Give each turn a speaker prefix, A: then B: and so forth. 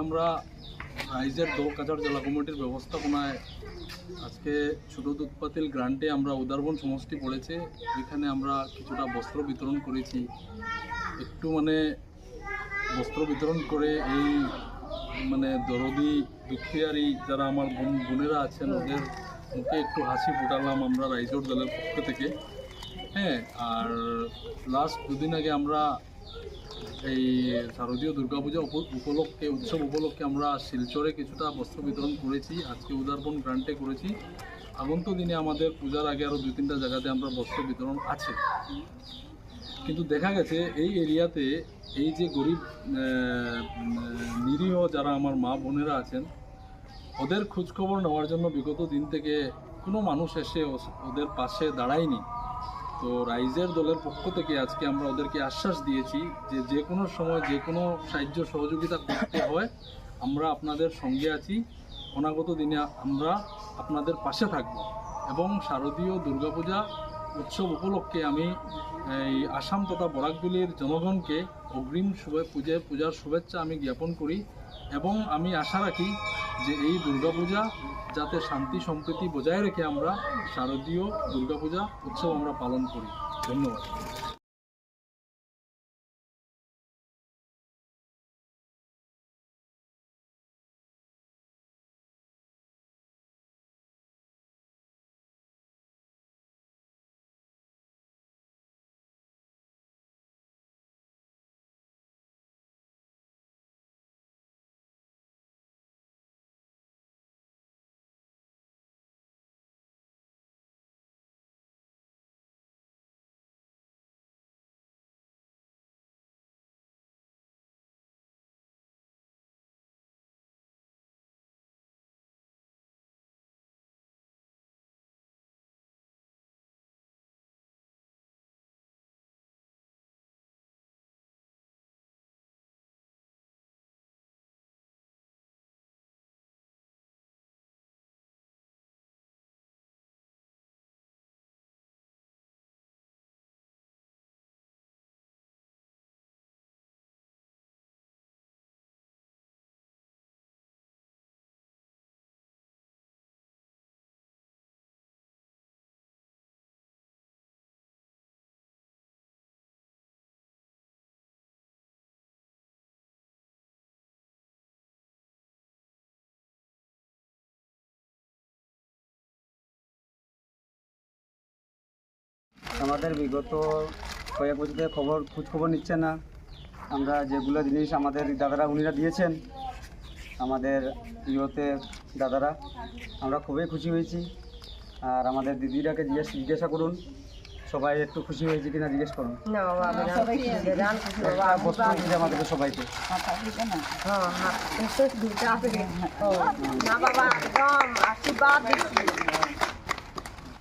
A: আমরা রাইজের দোকাচার জেলা কমিটির ব্যবস্থাপনায় আজকে ছোট দুধপাতিল গ্রান্টে আমরা উদারবন সমষ্টি পড়েছে। এখানে আমরা কিছুটা বস্ত্র বিতরণ করেছি। একটু মানে বস্ত্র বিতরণ করে এই মানে দরদি দুঃখিয়ারি যারা আমার বোন, বোনেরা আছেন, ওদের মুখে একটু হাসি ফুটালাম আমরা রাইজোর দলের পক্ষ থেকে। হ্যাঁ আর লাস্ট দুদিন আগে আমরা এই শারদীয় দুর্গাপূজা উপ- উপলক্ষে, উৎসব উপলক্ষে আমরা শিলচরে কিছুটা বস্ত্র বিতরণ করেছি, আজকে উদারবন গ্রান্টে করেছি। আগন্ত দিনে আমাদের পূজার আগে আরও দু তিনটা জায়গাতে আমরা বস্ত্র বিতরণ আছে। কিন্তু দেখা গেছে, এই এরিয়াতে এই যে গরিব নিরীহ যারা আমার মা বোনেরা আছেন, ওদের খোঁজখবর নেওয়ার জন্য বিগত দিন থেকে কোনো মানুষ এসে ওদের পাশে দাঁড়ায়নি। তো রাইজের দলের পক্ষ থেকে আজকে আমরা ওদেরকে আশ্বাস দিয়েছি যে যে কোনো সময় যে কোনো সাহায্য সহযোগিতা করতে হয়, আমরা আপনাদের সঙ্গে আছি। অনাগত দিনে আমরা আপনাদের পাশে থাকব এবং শারদীয় দুর্গাপূজা উৎসব উপলক্ষে আমি এই আসাম তথা বরাকগুলির জনগণকে অগ্রিম শুভে পূজায় পূজার শুভেচ্ছা আমি জ্ঞাপন করি এবং আমি আশা রাখি যে এই দুর্গাপূজা যাতে শান্তি, সম্প্রীতি বজায় রেখে আমরা শারদীয় দুর্গাপূজা উৎসব আমরা পালন করি। ধন্যবাদ।
B: আমাদের বিগত কয়েক বছর থেকে খবর খোঁজখবর নিচ্ছে না। আমরা যেগুলো জিনিস আমাদের দাদারা উনিরা দিয়েছেন আমাদের ইয়েতে দাদারা আমরা খুবই খুশি হয়েছি। আর আমাদের দিদিরাকে জিজ্ঞেস জিজ্ঞাসা করুন সবাই একটু খুশি হয়েছে কিনা জিজ্ঞেস করুন। একটা বস্ত্র দিয়েছে আমাদেরকে সবাইকে।
C: হ্যাঁ হ্যাঁ বিশেষ দুটা আছে না বাবা একদম আশীর্বাদ দিচ্ছি।